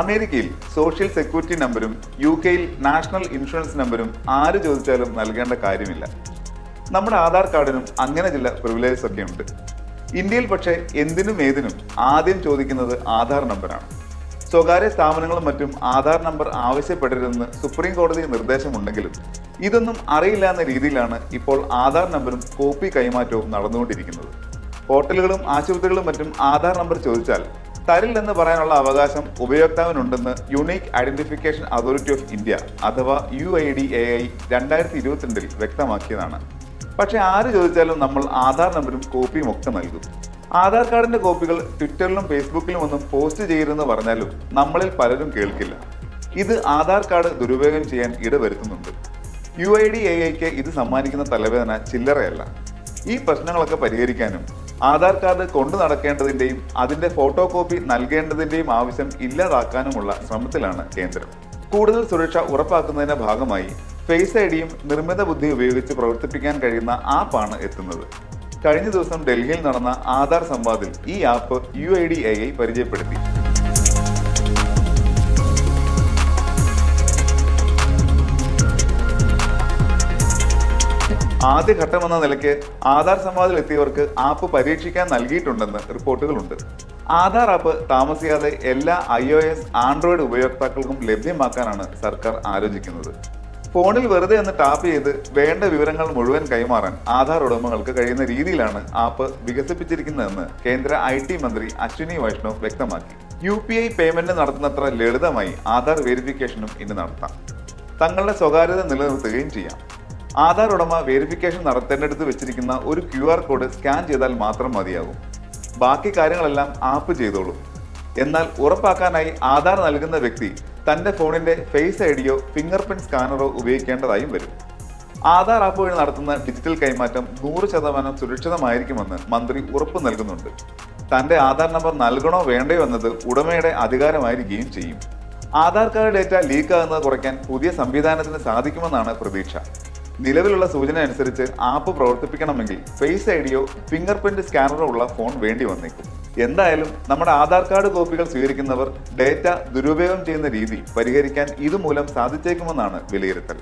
അമേരിക്കയിൽ social security നമ്പരും U കെയിൽ നാഷണൽ ഇൻഷുറൻസ് നമ്പരും ആര് ചോദിച്ചാലും നൽകേണ്ട കാര്യമില്ല. നമ്മുടെ ആധാർ കാർഡിനും അങ്ങനെ ചില പ്രിവിലേജസ് ഒക്കെ ഉണ്ട്. ഇന്ത്യയിൽ പക്ഷേ എന്തിനും ഏതിനും ആദ്യം ചോദിക്കുന്നത് ആധാർ നമ്പറാണ് സ്വകാര്യ സ്ഥാപനങ്ങളും മറ്റും ആധാർ നമ്പർ ആവശ്യപ്പെടരുതെന്ന് സുപ്രീം കോടതി നിർദ്ദേശമുണ്ടെങ്കിലും ഇതൊന്നും അറിയില്ല എന്ന രീതിയിലാണ് ഇപ്പോൾ ആധാർ നമ്പറും കോപ്പി കൈമാറ്റവും നടന്നുകൊണ്ടിരിക്കുന്നത്. ഹോട്ടലുകളും ആശുപത്രികളും മറ്റും ആധാർ നമ്പർ ചോദിച്ചാൽ തരില്ലെന്ന് പറയാനുള്ള അവകാശം ഉപയോക്താവിനുണ്ടെന്ന് unique identification authority of India അഥവാ U I D A I രണ്ടായിരത്തി ഇരുപത്തിരണ്ടിൽ വ്യക്തമാക്കിയതാണ്. പക്ഷെ ആര് ചോദിച്ചാലും നമ്മൾ ആധാർ നമ്പരും കോപ്പിയും ഒക്കെ നൽകും. ആധാർ കാർഡിന്റെ കോപ്പികൾ ട്വിറ്ററിലും ഫേസ്ബുക്കിലും ഒന്നും പോസ്റ്റ് ചെയ്യരുതെന്ന് പറഞ്ഞാലും നമ്മളിൽ പലരും കേൾക്കില്ല. ഇത് ആധാർ കാർഡ് ദുരുപയോഗം ചെയ്യാൻ ഇടവരുത്തുന്നുണ്ട്. യു ഐ ഡി എ ഐക്ക് ഇത് സമ്മാനിക്കുന്ന തലവേദന ചില്ലറയല്ല. ഈ പ്രശ്നങ്ങളൊക്കെ പരിഹരിക്കാനും ആധാർ കാർഡ് കൊണ്ടു നടക്കേണ്ടതിന്റെയും അതിന്റെ ഫോട്ടോ കോപ്പി നൽകേണ്ടതിന്റെയും ആവശ്യം ഇല്ലാതാക്കാനുമുള്ള ശ്രമത്തിലാണ് കേന്ദ്രം. കൂടുതൽ സുരക്ഷ ഉറപ്പാക്കുന്നതിന്റെ ഭാഗമായി ഫേസ് ഐ ഡിയും നിർമ്മിത ബുദ്ധി ഉപയോഗിച്ച് പ്രവർത്തിപ്പിക്കാൻ കഴിയുന്ന ആപ്പാണ് എത്തുന്നത്. കഴിഞ്ഞ ദിവസം ഡൽഹിയിൽ നടന്ന ആധാർ സംവാദിൽ ഈ app U I D I പരിചയപ്പെടുത്തി. ആദ്യഘട്ടമെന്ന നിലയ്ക്ക് ആധാർ സംവാദത്തിൽ എത്തിയവർക്ക് ആപ്പ് പരീക്ഷിക്കാൻ നൽകിയിട്ടുണ്ടെന്ന് റിപ്പോർട്ടുകളുണ്ട്. ആധാർ ആപ്പ് താമസിയാതെ എല്ലാ ഐ ഒ എസ് ആൻഡ്രോയിഡ് ഉപയോക്താക്കൾക്കും ലഭ്യമാക്കാനാണ് സർക്കാർ ആലോചിക്കുന്നത്. ഫോണിൽ വെറുതെ ഒന്ന് ടാപ്പ് ചെയ്ത് വേണ്ട വിവരങ്ങൾ മുഴുവൻ കൈമാറാൻ ആധാർ ഉടമകൾക്ക് കഴിയുന്ന രീതിയിലാണ് ആപ്പ് വികസിപ്പിച്ചിരിക്കുന്നതെന്ന് കേന്ദ്ര ഐ ടി മന്ത്രി അശ്വിനി വൈഷ്ണവ് വ്യക്തമാക്കി. യു പി ഐ പേയ്മെന്റ് നടത്തുന്നത്ര ലളിതമായി ആധാർ വെരിഫിക്കേഷനും ഇന്ന് നടത്താം. തങ്ങളുടെ സ്വകാര്യത നിലനിർത്തുകയും ചെയ്യാം. ആധാർ ഉടമ വെരിഫിക്കേഷൻ നടത്തേണ്ടടുത്ത് വെച്ചിരിക്കുന്ന ഒരു ക്യു ആർ കോഡ് സ്കാൻ ചെയ്താൽ മാത്രം മതിയാകും. ബാക്കി കാര്യങ്ങളെല്ലാം ആപ്പ് ചെയ്തോളും. എന്നാൽ ഉറപ്പാക്കാനായി ആധാർ നൽകുന്ന വ്യക്തി തന്റെ ഫോണിന്റെ ഫേസ് ഐ ഡിയോ ഫിംഗർ പ്രിന്റ് സ്കാനറോ ഉപയോഗിക്കേണ്ടതായും വരും. ആധാർ ആപ്പ് വഴി നടത്തുന്ന ഡിജിറ്റൽ കൈമാറ്റം നൂറ് ശതമാനം സുരക്ഷിതമായിരിക്കുമെന്ന് മന്ത്രി ഉറപ്പ് നൽകുന്നുണ്ട്. തന്റെ ആധാർ നമ്പർ നൽകണോ വേണ്ടയോ എന്നത് ഉടമയുടെ അധികാരമായിരിക്കുകയും ചെയ്യും. ആധാർ കാർഡ് ഡേറ്റ ലീക്കാകുന്നത് കുറയ്ക്കാൻ പുതിയ സംവിധാനത്തിന് സാധിക്കുമെന്നാണ് പ്രതീക്ഷ. നിലവിലുള്ള സൂചന അനുസരിച്ച് ആപ്പ് പ്രവർത്തിപ്പിക്കണമെങ്കിൽ ഫേസ് ഐ ഡിയോ ഫിംഗർ പ്രിന്റ് സ്കാനറോ ഉള്ള ഫോൺ വേണ്ടി വന്നേക്കും. എന്തായാലും നമ്മുടെ ആധാർ കാർഡ് കോപ്പികൾ സ്വീകരിക്കുന്നവർ ഡേറ്റ ദുരുപയോഗം ചെയ്യുന്ന രീതി പരിഹരിക്കാൻ ഇതുമൂലം സാധിച്ചേക്കുമെന്നാണ് വിലയിരുത്തൽ.